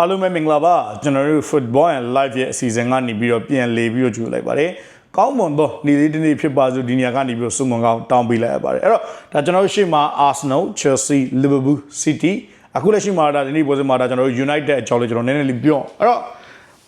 အားလုံးပဲမင်္ဂလာပါကျွန်တော်တို့ Football and Live ရဲ့အစီအစဉ်ကနေပြီးတော့ပြန်လေပြီးတော့ကြိုလိုက်ပါတယ်ကောင်းမွန်သောနေ့လေးတစ်နေ့ဖြစ်ပါစို့ဒီနေရာကနေပြီးတော့စုံမကောင်းတောင်းပေးလိုက်ရပါတယ်အဲ့တော့ဒါကျွန်တော်တို့ရှေ့မှာ Arsenal Chelsea Liverpool City အခုလက်ရှိမှာဒါဒီနေ့ပွဲစဉ်မှာဒါကျွန်တော်တို့ United အကြောင်းလေးကျွန်တော်နည်းနည်းလေးပြောအဲ့တော့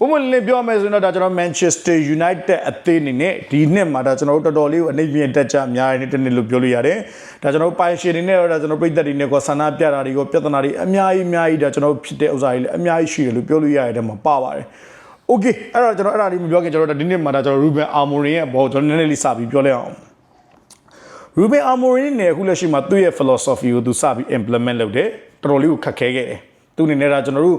ဘုံမလေးပြောမယ်ဆိုရင်တော့ဒါကျွန်တော် Manchester United အသင်းအနေနဲ့ဒီနှစ်မှာဒါကျွန်တော်တို့တော်တော်လေးကိုအနှိမ့်မြင့်တက်ကြအများကြီးတစ်နှစ်လို့ပြောလို့ရတယ်။ဒါကျွန်တော်တို့ပိုင်ရှင်တွေနဲ့တော့ဒါကျွန်တော်ပြည်သက်တွေနဲ့ကောဆန္ဒပြတာတွေကိုပြဿနာတွေအများကြီးအများကြီးဒါကျွန်တော်ဖြစ်တဲ့ဥစ္စာတွေလည်းအများကြီးရှိတယ်လို့ပြောလို့ရတဲ့ထဲမှာပါပါတယ်။ Okay အဲ့တော့ကျွန်တော်အဲ့ဒါလေးမပြောခင်ကျွန်တော်ဒီနေ့မှာဒါကျွန်တော် Ruben Amorim ရဲ့ဘောကျွန်တော်နည်းနည်းလေးစပြီးပြောလိုက်အောင်။ Ruben Amorim နဲ့အခုလက်ရှိမှာသူ့ရဲ့ philosophy ကိုသူစပြီး implement လုပ်တယ်တော်တော်လေးကိုခက်ခဲခဲ့တယ်။သူအနေနဲ့ဒါကျွန်တော်တို့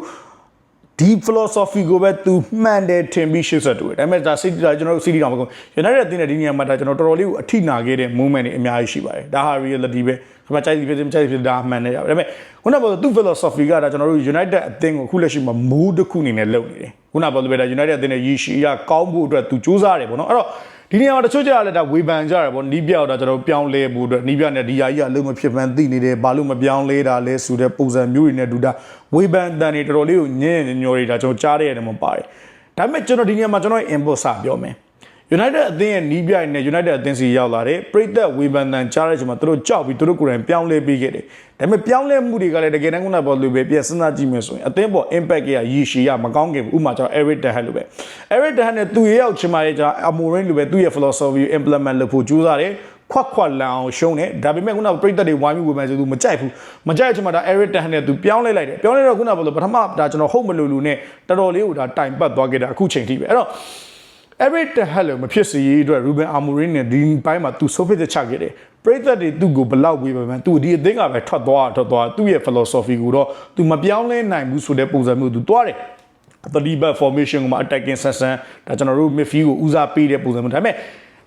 ဒီ philosophy ကိုပဲသူမှန်တယ်ထင်ပြီးရှေ့ဆက်တူတယ်ဒါပေမဲ့ဒါ city ဒါကျွန်တော်တို့ city တောင်မကုန် United အသင်းနဲ့ဒီနေရာမှာဒါကျွန်တော်တော်တော်လေးကိုအထိနာခဲ့တဲ့ moment တွေအများကြီးရှိပါတယ်ဒါဟာ reality ပဲခမကြိုက်ဒီဖြစ်မကြိုက်ဖြစ်ဒါမှန်တယ်ဒါပေမဲ့ခုနကပြောသူ philosophy ကဒါကျွန်တော်တို့ United အသင်းကိုအခုလက်ရှိမှာမူးတစ်ခုအနေနဲ့လုပ်နေတယ်ခုနကပြောလို့ပဲဒါ United အသင်းနဲ့ရည်ရှိရကောင်းဖို့အတွက်သူစူးစမ်းတယ်ပေါ့နော်အဲ့တော့ ဒီနေရာမှာတချို့ကြရလဲဒါဝေဖန်ကြရပေါ့နီးပြောက်တော့ကျွန်တော်ပြောင်းလဲဖို့အတွက်နီးပြနဲ့ဒီယာကြီးကလုံးမဖြစ်မှန်းသိနေတယ်ဘာလို့မပြောင်းလဲတာလဲဆိုတဲ့ပုံစံမျိုးတွေနဲ့ဒူတာဝေဖန်တန်တွေတော်တော်လေးကိုညင်ညော်တွေဒါကျွန်တော်ကြားရတဲ့မှာပါတယ်ဒါပေမဲ့ကျွန်တော်ဒီနေရာမှာကျွန်တော် input စပြောမယ် United အသင်းရဲ့နီးပြနဲ့ United အသင်းစီရောက်လာတယ်ပရိသတ်ဝေဖန်တန်ကြားတဲ့အချိန်မှာသူတို့ကြောက်ပြီးသူတို့ကိုယ်တိုင်ပြောင်းလဲပေးခဲ့တယ်ဒါပေမဲ့ပြောင်းလဲမှုတွေကလည်းတကယ်တမ်းကပေါ်လို့ပဲပြန်စဉ်းစားကြည့်မယ်ဆိုရင်အသင်းပေါ် impact ကရည်ရှိရမကောင်းခင်ဘူးဥပမာကျွန်တော် Eric Ten Hag လိုပဲ Eric Ten Hag နဲ့သူရဲ့ရောက်ချင်မှရဲ့ကျွန်တော် Amorim လိုပဲသူ့ရဲ့ philosophy ကို implement လုပ်ဖို့ကြိုးစားတယ်ခွက်ခွက်လန်အောင်ရှုံးတယ်ဒါပေမဲ့ခုနပရိသတ်တွေဝိုင်းပြီးဝေဖန်ဆိုသူမကြိုက်ဘူးမကြိုက်တဲ့အချိန်မှာဒါ Eric Ten Hag နဲ့သူပြောင်းလဲလိုက်တယ်ပြောင်းလဲတော့ခုနကဘာလို့ပထမဒါကျွန်တော်ဟုတ်မလို့လူနဲ့တော်တော်လေးကိုဒါတိုင်ပတ်သွားခဲ့တာအခုချိန်ထိပဲအဲ့တော့ Eric Ten Hag လို့မဖြစ်စေရေးအတွက် Ruben Amorim နဲ့ဒီဘိုင်းမှာသူ sofa ချခဲ့တယ်ပရိသတ်တွေသူ့ကိုဘလောက်ဝေးပါမှန်းသူဒီအသင်းကပဲထွက်သွားထွက်သွားသူ့ရဲ့ philosophy ကိုတော့သူမပြောင်းလဲနိုင်ဘူးဆိုတဲ့ပုံစံမျိုးသူတွားတယ် three back formation ကိုမှ attacking ဆက်ဆန်ဒါကျွန်တော်တို့ midfield ကိုဦးစားပေးတဲ့ပုံစံမျိုးဒါပေမဲ့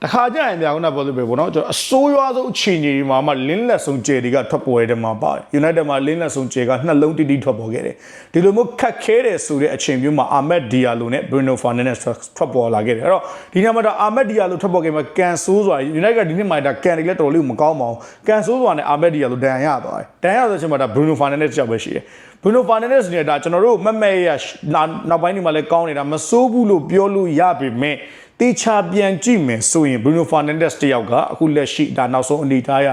တခါကျရင်ဗျာခုနပြောလို့ပဲပေါ့နော်ကျွန်တော်အစိုးရွားဆုံးအခြေအနေတွေမှာမှလင်းလက်ဆုံးကျယ်တွေကထွက်ပေါ်ရတဲ့မှာပါတယ် United မှာလင်းလက်ဆုံးကျယ်ကနှလုံးတိတိထွက်ပေါ်ခဲ့တယ်ဒီလိုမျိုးခက်ခဲတယ်ဆိုတဲ့အချိန်မျိုးမှာ Ahmed Diallo နဲ့ Bruno Fernandes ထွက်ပေါ်လာခဲ့တယ်အဲ့တော့ဒီနေ့မှာတော့ Ahmed Diallo ထွက်ပေါ်ခဲ့မှာကန်ဆိုးစွာ United ကဒီနေ့မှာဒါကန်တွေလည်းတော်တော်လေးမကောင်းပါဘူးကန်ဆိုးစွာနဲ့ Ahmed Diallo ဒဏ်ရရသွားတယ်ဒဏ်ရဆိုတဲ့အချိန်မှာဒါ Bruno Fernandes ကြောက်ပဲရှိတယ် Bruno Fernandes နဲ့ဒါကျွန်တော်တို့မက်မဲရနောက်ပိုင်းဒီမှာလည်းကောင်းနေတာမစိုးဘူးလို့ပြောလို့ရပေမဲ့ တေချာပြန်ကြည့်မယ်ဆိုရင် Bruno Fernandes တယောက်ကအခုလက်ရှိဒါနောက်ဆုံးအနေထားရ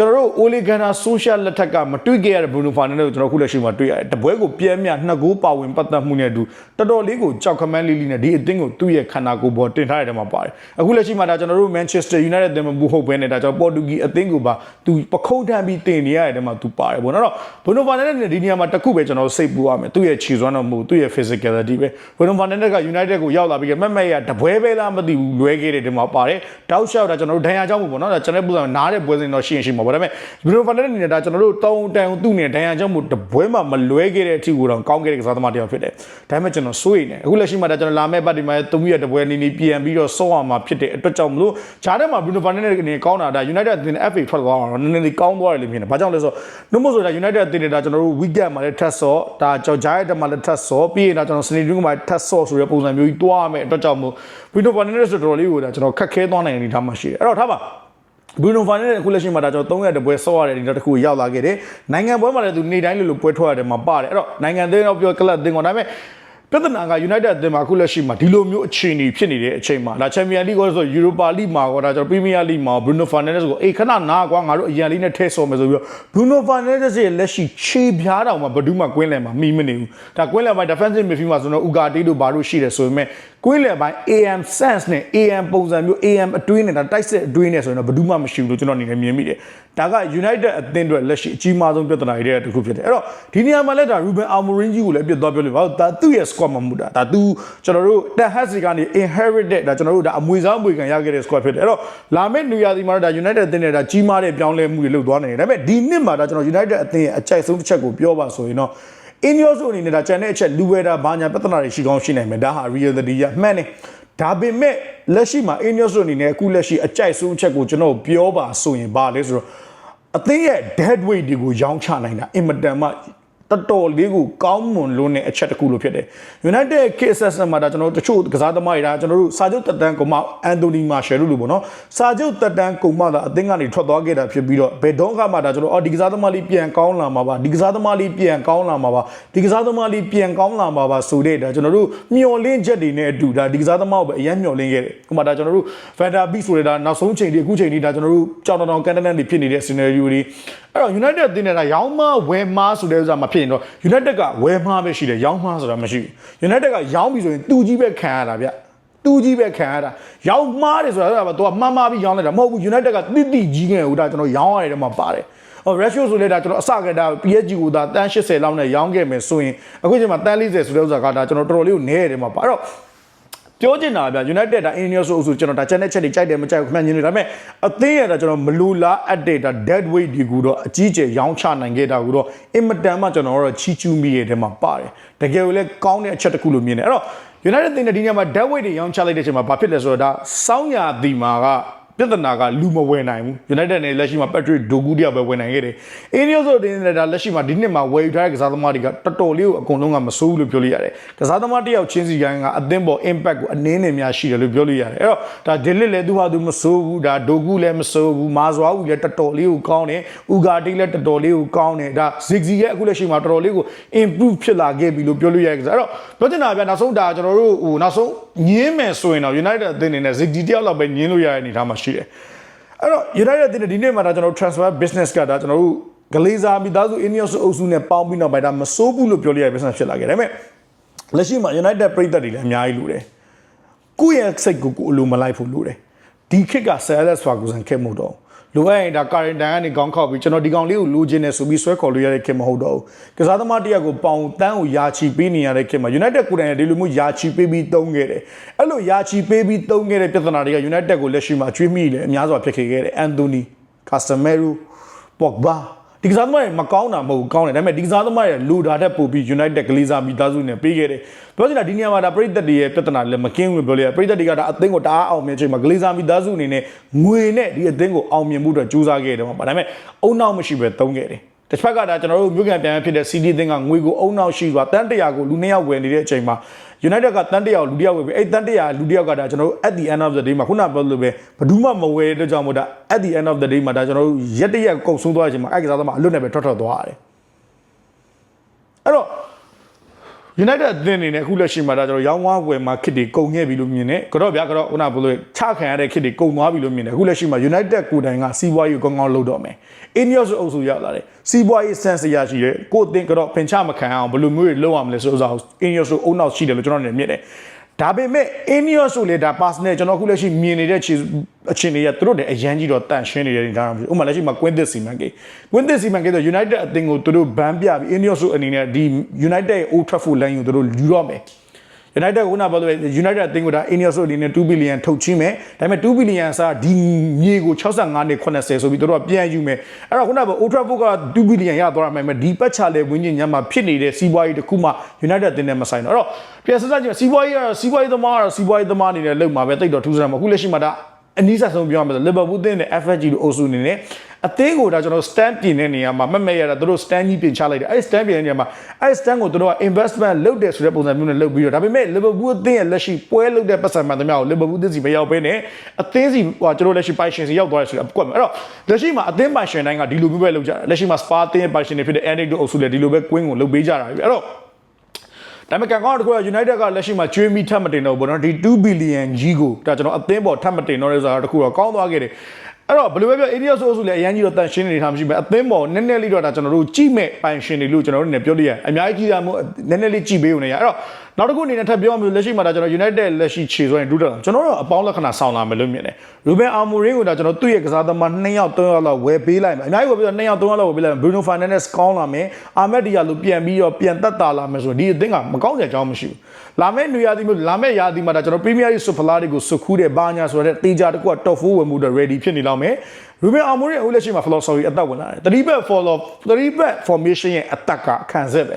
ကျွန်တော်တို့ Ole Gunnar Solskjaer လက်ထက်ကမတွေ့ခဲ့ရတဲ့ Bruno Fernandes ကိုကျွန်တော်အခုလက်ရှိမှာတွေ့ရတယ်။တပွဲကိုပြဲမြနှစ်ဂိုးပါဝင်ပတ်သက်မှုနဲ့အတူတော်တော်လေးကိုကြောက်ခမန်းလေးလေးနဲ့ဒီအသင်းကိုသူ့ရဲ့ခန္ဓာကိုယ်ပေါ်တင်ထားရတဲ့မှာပါတယ်။အခုလက်ရှိမှာဒါကျွန်တော်တို့ Manchester United အသင်းမှာဘူးဟုတ်ပဲနဲ့ဒါကြောင့် Portuguese အသင်းကိုပါသူပခုံးထမ်းပြီးတင်နေရတဲ့မှာသူပါတယ်ပေါ့နော်။ Bruno Fernandes နဲ့ဒီနေရာမှာတစ်ခုပဲကျွန်တော်စိတ်ပူရမယ်။သူ့ရဲ့ခြေစွမ်းတော့မဟုတ်သူ့ရဲ့ physicality ပဲ။ Bruno Fernandes က United ကိုရောက်လာပြီးမက်မက်ရတပွဲပဲလားမသိဘူးလွဲခဲ့တဲ့ဒီမှာပါတယ်။တောက်လျှောက်တာကျွန်တော်တို့ဒဏ်ရာကြောင့်ပေါ့နော်။ဒါကျွန်တော်ပုံစံနားတဲ့ပွဲစဉ်တော့ရှိရင်ရှိမှာပေါ့။ဒါပေမဲ့ Bruno Fernandes အနေနဲ့ဒါကျွန်တော်တို့တောင်းတန်သူ့နဲ့ဒဏ်ရာကြောင့်မို့တပွဲမှာမလွဲခဲ့တဲ့အထိကိုတော့ကောင်းခဲ့တဲ့ကစားသမားတစ်ယောက်ဖြစ်တယ်။ဒါပေမဲ့ကျွန်တော်စိုးရိမ်နေအခုလက်ရှိမှာဒါကျွန်တော်လာမဲ့ပတ်ဒီမှာသုံးရက်တပွဲနေနေပြန်ပြီးတော့စောအောင်မှာဖြစ်တဲ့အတွက်ကြောင့်မလို့ဂျားထဲမှာ Bruno Fernandes အနေနဲ့ကောင်းတာဒါ United အသင်း FA ထွက်သွားတော့နည်းနည်းလေးကောင်းသွားတယ်လို့မြင်တယ်။ဘာကြောင့်လဲဆိုတော့နှုတ်မဆိုဒါ United အသင်းနဲ့ဒါကျွန်တော်တို့ weekend မှာလည်းထက်ဆော့ဒါကြောက်ဂျားရဲ့တက်မှာလည်းထက်ဆော့ပြီးရင်ဒါကျွန်တော်စနေနေ့မှာထက်ဆော့ဆိုတဲ့ပုံစံမျိုးကြီးတွားရမယ်အတွက်ကြောင့်မို့ Bruno Fernandes ဆိုတော်တော်လေးကိုဒါကျွန်တော်ခက်ခဲသွားနိုင်တဲ့အနေအထားမှာရှိတယ်။အဲ့တော့ထားပါ Bruno Fernandes အခုလက်ရှိမှာဒါကျွန်တော်3ရက်တပွဲဆော့ရတဲ့ဒီတော့တစ်ခုရောက်လာခဲ့တယ်။နိုင်ငံပွဲမှာလည်းသူနေ့တိုင်းလိုလိုပွဲထွက်ရတယ်မှာပါတယ်။အဲ့တော့နိုင်ငံသေးတော့ပြောကလပ်တင်ကောဒါပေမဲ့ ပြဿနာက United အသင်းမှာအခုလက်ရှိမှာဒီလိုမျိုးအခြေအနေဖြစ်နေတဲ့အချိန်မှာဒါ Champions League ကိုဆို Europa League မှာကောဒါကျွန်တော် Premier League မှာ Bruno Fernandes ကိုအေးခဏနားကွာငါတို့အရန်လေးနဲ့ထဲဆော်မယ်ဆိုပြီးတော့ Bruno Fernandes ရဲ့လက်ရှိခြေပြားတောင်မှာဘယ်သူမှကွင်းလယ်မှာမီးမနေဘူး။ဒါကွင်းလယ်ပိုင်း defensive midfield မှာဆိုတော့ Ugarte တို့ဘာလို့ရှိတယ်ဆိုပေမဲ့ကွင်းလယ်ပိုင်း AM sense နဲ့ AM ပုံစံမျိုး AM အတွင်းနဲ့ဒါတိုက်စစ်အတွင်းနဲ့ဆိုရင်တော့ဘယ်သူမှမရှိဘူးလို့ကျွန်တော်အနေနဲ့မြင်မိတယ်။ဒါက United အသင်းအတွက်လက်ရှိအကြီးမားဆုံးပြဿနာတွေတဲ့တစ်ခုဖြစ်တယ်။အဲ့တော့ဒီနေရာမှာလည်းဒါ Ruben Amorim ကြီးကိုလည်းပြတ်သွားပြောလို့ဘာလို့ဒါသူ့ရဲ့ squad မှာမဟုတ်တာဒါသူကျွန်တော်တို့ Ten Hag ကနေ inherited ဒါကျွန်တော်တို့ဒါအမွေစားအမွေခံရခဲ့တဲ့ squad ဖြစ်တယ်။အဲ့တော့လာမယ့်နူယာဒီမှာတော့ဒါ United အသင်းနဲ့ဒါကြီးမားတဲ့ပြောင်းလဲမှုတွေလုပ်သွားနိုင်တယ်။ဒါပေမဲ့ဒီနှစ်မှာဒါကျွန်တော် United အသင်းရဲ့အကြိုက်ဆုံးတစ်ချက်ကိုပြောပါဆိုရင်တော့ in your zone အနေနဲ့ဒါကျန်တဲ့အချက်လူဝဲတာဘာညာပြဿနာတွေရှိကောင်းရှိနိုင်မယ်ဒါဟာ reality ရမှန်တယ်ဒါပေမဲ့လက်ရှိမှာ in your zone အနေနဲ့အခုလက်ရှိအကြိုက်ဆုံးအချက်ကိုကျွန်တော်ပြောပါဆိုရင်ဘာလဲဆိုတော့အသင်းရဲ့ dead weight တွေကိုရောင်းချနိုင်တာအင်မတန်မှ တော်တော်လေးကိုကောင်းမွန်လို့နဲ့အချက်တစ်ခုလို့ဖြစ်တယ် United cases မှာဒါကျွန်တော်တို့တချို့ကစားသမားတွေဒါကျွန်တော်တို့စာချုပ်တက်တန်းကုမအန်တိုနီမာရှယ်လို့လို့ပေါ့နော်စာချုပ်တက်တန်းကုမသာအသင်းကနေထွက်သွားခဲ့တာဖြစ်ပြီးတော့ဘယ်တော့မှဒါကျွန်တော်အော်ဒီကစားသမားလေးပြန်ကောင်းလာမှာပါဒီကစားသမားလေးပြန်ကောင်းလာမှာပါဒီကစားသမားလေးပြန်ကောင်းလာမှာပါဆိုတဲ့ဒါကျွန်တော်တို့မျော်လင့်ချက်တွေနဲ့အတူဒါဒီကစားသမားကိုပဲအရင်မျှော်လင့်ခဲ့တယ်။ဥပမာဒါကျွန်တော်တို့ Fanta Beat ဆိုတဲ့ဒါနောက်ဆုံးချိန်ဒီအခုချိန်ဒီဒါကျွန်တော်တို့ကြောင်တောင်ကန်တနန်တွေဖြစ်နေတဲ့ scenario တွေအဲ့တော့ United အသင်းနဲ့ဒါရောင်းမဝယ်မဆိုတဲ့ဥစ္စာမဖြစ်ရင်တော့ United ကဝယ်မပဲရှိတယ်ရောင်းမဆိုတာမရှိဘူး။ United ကရောင်းပြီဆိုရင်သူကြီးပဲခံရတာဗျ။သူကြီးပဲခံရတာရောင်းမားတယ်ဆိုတာကသူကမှားမှားပြီးရောင်းလိုက်တာမဟုတ်ဘူး United ကတိတိကြီးငယ်ဟိုဒါကျွန်တော်ရောင်းရတယ်မှာပါတယ်ဟော ratio ဆိုလဲဒါကျွန်တော်အစကတည်းက PSG ကိုဒါတန်း80လောက်နဲ့ရောင်းခဲ့မယ်ဆိုရင်အခုချိန်မှာတန်း40ဆိုတဲ့ဥစ္စာကဒါကျွန်တော်တော်တော်လေးကိုနည်းရတယ်မှာပါအဲ့တော့ ပြောချင်တာဗျ United ဒါ Ineos ဆိုအဆိုကျွန်တော်ဒါ channel ချက်တွေကြိုက်တယ်မကြိုက်ဘူးခင်ဗျညင်းနေဒါပေမဲ့အသင်းရတာကျွန်တော်မလူလားအပ်တဲ့ဒါ dead weight ဒီကူတော့အကြီးကျယ်ရောင်းချနိုင်ခဲ့တာကူတော့အင်မတန်မှကျွန်တော်တို့ချီချူးမိရဲ့တဲမှာပါတယ်တကယ်ကိုလည်းကောင်းတဲ့အချက်တစ်ခုလို့မြင်တယ်အဲ့တော့ United တင်တဲ့ဒီညမှာ dead weight တွေရောင်းချလိုက်တဲ့အချိန်မှာဘာဖြစ်လဲဆိုတော့ဒါစောင်းရာဒီမာက ပြဿနာကလူမဝယ်နိုင်ဘူး United နဲ့လက်ရှိမှာ Patrick Dogu တယောက်ပဲဝယ်နိုင်ခဲ့တယ်။ Ineos ဆိုတဲ့နေတာလက်ရှိမှာဒီနှစ်မှာဝယ်ယူထားတဲ့ကစားသမားတွေကတော်တော်လေးကိုအကုန်လုံးကမစိုးဘူးလို့ပြောလို့ရတယ်။ကစားသမားတယောက်ချင်းစီတိုင်းကအသင်းပေါ် impact ကိုအနည်းနဲ့များရှိတယ်လို့ပြောလို့ရတယ်။အဲ့တော့ဒါ Delete လည်းသူဟာသူမစိုးဘူးဒါ Dogu လည်းမစိုးဘူးမာဇွာဦးလည်းတော်တော်လေးကိုကောင်းတယ်။ Ugarte လည်းတော်တော်လေးကိုကောင်းတယ်ဒါ Ziggy ရဲ့အခုလက်ရှိမှာတော်တော်လေးကို improve ဖြစ်လာခဲ့ပြီလို့ပြောလို့ရတယ်။အဲ့တော့ပြောချင်တာဗျနောက်ဆုံးဒါကျွန်တော်တို့ဟိုနောက်ဆုံးညင်းမယ်ဆိုရင်တော့ United အသင်းအနေနဲ့ Ziggy တယောက်လောက်ပဲညင်းလို့ရတဲ့အနေအထားမှာရှိတယ်။အဲ့တော့ United တင်ဒီနေ့မှာဒါကျွန်တော် transfer business ကဒါကျွန်တော်တို့ဂလေးစာမိသားစု Ineos အုပ်စုနဲ့ပေါင်းပြီးတော့ဗိုက်ဒါမစိုးဘူးလို့ပြောလို့ရတဲ့ business ဖြစ်လာခဲ့တယ်ဒါပေမဲ့လက်ရှိမှာ United ပြည်သက်တွေလည်းအများကြီးလူတယ်ကိုယ့်ရဲ့စိတ်ကိုကိုယ်အလိုမလိုက်ဖို့လိုတယ်ဒီခက်က Salas Ferguson ခက်မို့တော့ လိုအပ်ရင်ဒါ current တန်ကနေကောင်းခောက်ပြီးကျွန်တော်ဒီကောင်လေးကိုလိုချင်တယ်ဆိုပြီးဆွဲခေါ်လို့ရတဲ့ခက်မဟုတ်တော့ဘူးကစားသမားတယောက်ကိုပေါင်တန်းကိုယာချီပေးနေရတဲ့ခက်မှာ United ကိုယ်တိုင်ကဒီလိုမျိုးယာချီပေးပြီးတုံးခဲ့တယ်အဲ့လိုယာချီပေးပြီးတုံးခဲ့တဲ့ပြဿနာတွေက United ကိုလက်ရှိမှာအကျွေးမိတယ်အများစွာဖြစ်ခဲ့ခဲ့တယ် Anthony Casemiro Pogba ဒီကစားသမားတွေမကောင်းတာမဟုတ်ဘူးကောင်းတယ်ဒါပေမဲ့ဒီကစားသမားတွေလူတာတဲ့ပို့ပြီး United ကလေးစားမိသားစုနဲ့ပေးခဲ့တယ်ပြောချင်တာဒီနေရာမှာဒါပရိသတ်တွေရဲ့ပြဿနာလည်းမကင်းဘူးလို့ပြောလို့ရပရိသတ်တွေကဒါအသင်းကိုတအားအောင်မြင်ချိန်မှာကလေးစားမိသားစုအနေနဲ့ငွေနဲ့ဒီအသင်းကိုအောင်မြင်မှုအတွက်ကြိုးစားခဲ့တယ်မှာဒါပေမဲ့အုံနောက်မရှိပဲသုံးခဲ့တယ်တစ်ဖက်ကဒါကျွန်တော်တို့မြို့ကန်ပြန်ဖြစ်တဲ့ CD သင်းကငွေကိုအုံနောက်ရှိစွာတန်းတရာကိုလူနှစ်ယောက်ဝယ်နေတဲ့အချိန်မှာ United ကတန်းတရာကိုလူတစ်ယောက်ဝယ်ပြီးအဲ့တန်းတရာလူတစ်ယောက်ကဒါကျွန်တော်တို့ at the end of the day မှာခုနပြောလို့ပဲဘယ်သူမှမဝယ်တဲ့ကြောင့်မို့ဒါ at the end of the day မှာဒါကျွန်တော်တို့ရက်တရက်ကုတ်ဆုံးသွားတဲ့အချိန်မှာအဲ့ကစားသမားအလွတ်နဲ့ပဲထွက်ထွက်သွားရတယ်အဲ့တော့ United အသင်းအနေနဲ့အခုလက်ရှိမှာဒါကျွန်တော်ရောင်းဝါးဝယ်မှာခစ်တွေကုန်ခဲ့ပြီလို့မြင်တယ်ကတော့ဗျာကတော့ခုနကပြောလို့ချခံရတဲ့ခစ်တွေကုန်သွားပြီလို့မြင်တယ်အခုလက်ရှိမှာ United ကိုယ်တိုင်ကစီးပွားရေးကိုကောင်းကောင်းလုပ်တော့မယ် Ineos အုပ်စုရောက်လာတယ်စီးပွားရေး sense ရရှိတယ်ကိုယ်အသင်းကတော့ပင်ချမခံအောင်ဘယ်လိုမျိုးတွေလုပ်ရမလဲဆိုတော့ Ineos အုံနောက်ရှိတယ်လို့ကျွန်တော်နေမြင်တယ် ဒါပေမဲ့ Ineos ဆိုလေဒါ personal ကျွန်တော်အခုလက်ရှိမြင်နေတဲ့ခြေအခြေအနေကသူတို့တည်းအရန်ကြီးတော့တန့်ရှင်းနေတယ်ဒါမှမဟုတ်ဥပမာလက်ရှိမှာ Quintus Simanke Quintus Simanke ဆို United အသင်းကိုသူတို့ဘန်းပြပြီး Ineos ဆိုအနေနဲ့ဒီ United ရဲ့ Old Trafford line ကိုသူတို့ယူတော့မယ် United ကနာဘာလို့ United အသင်းကဒါ Ineos အနေနဲ့2 billion ထုတ်ချင်းမယ်ဒါပေမဲ့2 billion အစားဒီမြေကို65နဲ့80ဆိုပြီးတို့ကပြန်ယူမယ်အဲ့တော့ခုနက Old Trafford က2 billion ရသွားမှာမယ်ဒီပတ်ချလဲဝင်းကျင်ညမှာဖြစ်နေတဲ့စီးပွားရေးတစ်ခုမှ United အသင်းနဲ့မဆိုင်တော့အဲ့တော့ပြန်စစချင်းစီးပွားရေးကတော့စီးပွားရေးသမားကတော့စီးပွားရေးသမားအနေနဲ့လုပ်မှာပဲတိတ်တော့ထူးဆန်းမှာအခုလက်ရှိမှာဒါအနည်းဆက်ဆုံးပြောရမယ်ဆို Liverpool အသင်းနဲ့ FSG လို့အုပ်စုအနေနဲ့ အသင်းကိုဒါကျွန်တော် stand ပြင်တဲ့နေရာမှာမက်မဲ့ရတာသူတို့ stand ကြီးပြင်ချလိုက်တယ်အဲ့ stand ပြင်တဲ့နေရာမှာအဲ့ stand ကိုသူတို့က investment လုပ်တယ်ဆိုတဲ့ပုံစံမျိုးနဲ့လုပ်ပြီးတော့ဒါပေမဲ့ Liverpool အသင်းရဲ့လက်ရှိပွဲလုပ်တဲ့ပတ်စံမှန်သမျှကို Liverpool အသင်းစီမရောက်ဘဲနဲ့အသင်းစီဟိုကျွန်တော်လက်ရှိပိုင်ရှင်စီရောက်သွားတယ်ဆိုတာကွက်မယ်အဲ့တော့လက်ရှိမှာအသင်းပိုင်ရှင်တိုင်းကဒီလိုမျိုးပဲလုပ်ကြတယ်လက်ရှိမှာ Spa အသင်းရဲ့ပိုင်ရှင်တွေဖြစ်တဲ့ Andic တို့အုပ်စုလည်းဒီလိုပဲ Queen ကိုလုပ်ပေးကြတာပြီအဲ့တော့ဒါပေမဲ့ကန်ကောင်းတစ်ခုက United ကလက်ရှိမှာကျွေးမိထပ်မတင်တော့ဘူးเนาะဒီ2 billion ကြီးကိုဒါကျွန်တော်အသင်းပေါ်ထပ်မတင်တော့တဲ့ဆိုတာတစ်ခုတော့ကောင်းသွားခဲ့တယ် အဲ့တော့ဘယ်လိုပဲပြော area ဆိုဆိုလည်းအရင်ကြီးတော့တန်ရှင်းနေထားမရှိဘူးအသင်းပေါ်နည်းနည်းလေးတော့ဒါကျွန်တော်တို့ကြည့်မဲ့ပိုင်ရှင်တွေလို့ကျွန်တော်တို့နေပြောလို့ရတယ်အများကြီးကြည့်ရမှုနည်းနည်းလေးကြည့်ပေးဦးနေရအဲ့တော့နောက်တစ်ခုအနေနဲ့ထပ်ပြောမျိုးလက်ရှိမှာဒါကျွန်တော် United လက်ရှိခြေစွမ်းဒုတက်ကျွန်တော်တို့အပေါင်းလက္ခဏာဆောင်လာမယ်လို့မြင်တယ် Ruben Amorim ကိုဒါကျွန်တော်သူ့ရဲ့ကစားသမား2ယောက်3ယောက်လောက်ဝယ်ပေးလိုက်မယ်အများကြီးဝယ်ပြီးတော့2ယောက်3ယောက်လောက်ဝယ်ပေးလိုက်မယ် Bruno Fernandes ကောင်းလာမယ် Ahmed Diallo ပြန်ပြီးတော့ပြန်တက်တာလာမယ်ဆိုတော့ဒီအသင်းကမကောင်းတဲ့အကြောင်းမရှိဘူးလာမယ့်နေရာဒီမျိုးလာမယ့်ရာသီမှာဒါကျွန်တော် Premier League Super League တွေကိုစုခူးတဲ့ဘာညာဆိုတဲ့တေးကြတစ်ခုက top 4ဝင်မှုတော့ ready ဖြစ်နေလောက်မယ် Ruben Amorim အခုလက်ရှိမှာ philosophy အသက်ဝင်လာတယ်3 back follow 3 back formation ရဲ့အသက်ကခံစစ်ပဲ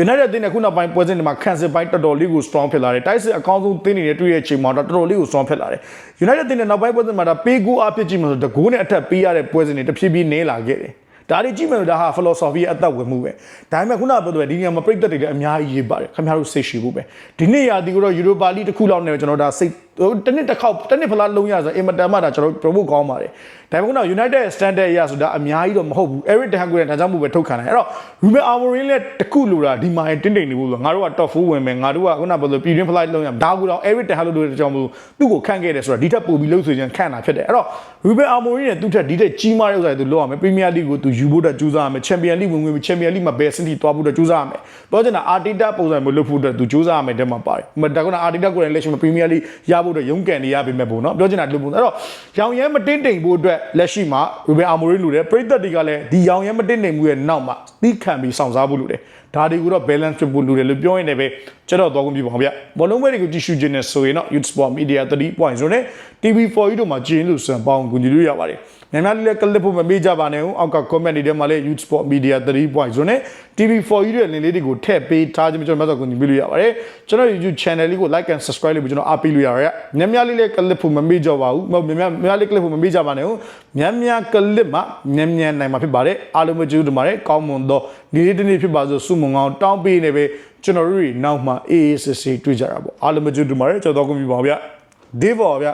United အသင်းနဲ့ခုနောက်ပိုင်းပွဲစဉ်တွေမှာခံစစ်ပိုင်းတော်တော်လေးကို strong ဖြစ်လာတယ်တိုက်စစ်အကောင်းဆုံးသင်းနေတဲ့တွေ့ရဲ့ချိန်မှာတော့တော်တော်လေးကို strong ဖြစ်လာတယ် United အသင်းနဲ့နောက်ပိုင်းပွဲစဉ်မှာဒါပေးကူအားဖြစ်ကြည့်မှဆိုတကိုးနဲ့အထက်ပေးရတဲ့ပွဲစဉ်တွေတဖြည်းဖြည်းနည်းလာခဲ့တယ်ဒါတွေကြည့်မယ်လို့ဒါဟာ philosophy ရဲ့အသက်ဝင်မှုပဲဒါပေမဲ့ခုနကပြောတဲ့ဒီနေရာမှာပြိတ္တတွေလည်းအများကြီးရေးပါတယ်ခင်ဗျားတို့စိတ်ရှိဖို့ပဲဒီနေ့ရာဒီကတော့ Europa League တစ်ခုလောက်နဲ့ကျွန်တော်ဒါစိတ်ဟိုတစ်နှစ်တစ်ခေါက်တစ်နှစ်ဖလားလုံးရဆိုအင်မတန်မှဒါကျွန်တော် promote ကောင်းပါတယ်ဒါပေမဲ့ခုနက United Standard ရဆိုတာအများကြီးတော့မဟုတ်ဘူး Eric Ten Hag ကဒါကြောင့်မို့ပဲထုတ်ခံတယ်အဲ့တော့ Ruben Amorim လည်းတစ်ခုလိုတာဒီမှာရင်တင်းတိမ်နေဘူးဆိုတော့ငါတို့က top 4ဝင်မယ်ငါတို့ကခုနကပြောလို့ပြည်တွင်းဖလားလုံးရဒါကူတော့ Eric Ten Hag လို့တဲ့အကြောင်းမို့သူ့ကိုခန့်ခဲ့တယ်ဆိုတာဒီထက်ပိုပြီးလှုပ်ဆွေးချင်ခန့်တာဖြစ်တယ်အဲ့တော့ Ruben Amorim နဲ့သူ့ထက်ဒီထက်ကြီးမားတဲ့ဥစ္စာတွေသူလုပ်ရမယ် Premier League ကိုသူယူဖို့အတွက်ကြိုးစားရမယ် Champion League ဝင်ဝင် Champion League မှာဘယ်စနစ်သွားဖို့အတွက်ကြိုးစားရမယ်ပြောချင်တာ Arteta ပုံစံမျိုးလုပ်ဖို့အတွက်သူကြိုးစားရမယ်တဲ့မှာပါတယ်မဒါကန Arteta ကိုယ်တိုင်လက်ရှိမှာ Premier League ရဖို့အတွက်ရုန်းကန်နေရပေမဲ့ပေါ့နော်ပြောချင်တာဒီလိုပုံစံအဲ့တော့ရောင်ရဲမတင်းတိမ်ဖို့အတွက်လက်ရှိမှာ Ruben Amorim လူတယ်ပရိသတ်တွေကလည်းဒီရောင်ရဲမတင်းတိမ်မှုရဲ့နောက်မှာသီးခံပြီးစောင့်စားဖို့လူတယ် ဒါတွေကိုတော့ balance ဖြစ်ဖို့လူတယ်လို့ပြောရင်လည်းပဲကျွန်တော်တော့ကုန်ပြီပါဗျဘောလုံးပွဲတွေကိုကြည့်ရှုခြင်းနဲ့ဆိုရင်တော့ Youth Sport Media 3.0နဲ့ TV4 တို့မှာကျင်းလို့စံပေါင်းကူညီလို့ရပါတယ်များများလေးလည်း clip ဖို့မမေ့ကြပါနဲ့ဦးအောက်က comment တွေထဲမှာလည်း Youth Sport Media 3.0နဲ့ TV4 ရဲ့ link လေးတွေကိုထည့်ပေးထားခြင်းကျွန်တော်မှဆိုကူညီပေးလို့ရပါတယ်ကျွန်တော် YouTube channel လေးကို like and subscribe လုပ်ပြီးကျွန်တော်အားပေးလို့ရပါတယ်များများလေးလည်း clip ဖို့မမေ့ကြပါဘူးများများများလေး clip ဖို့မမေ့ကြပါနဲ့ဦးများများ clip မှာမြန်မြန်နိုင်မှာဖြစ်ပါတယ်အားလုံးပဲကျေးဇူးတင်ပါတယ်ကောင်းမွန်သောဒီနေ့ဒီနေ့ဖြစ်ပါစို့ဆုမွန်ကောင်းတောင်းပေးနေပဲကျွန်တော်တို့တွေနောက်မှအေးအေးဆေးဆေးတွေ့ကြတာပေါ့အားလုံးပဲကျေးဇူးတင်ပါတယ်ကျွန်တော်တော့ကုန်ပြီပါဗျာဒေးပါဗျာ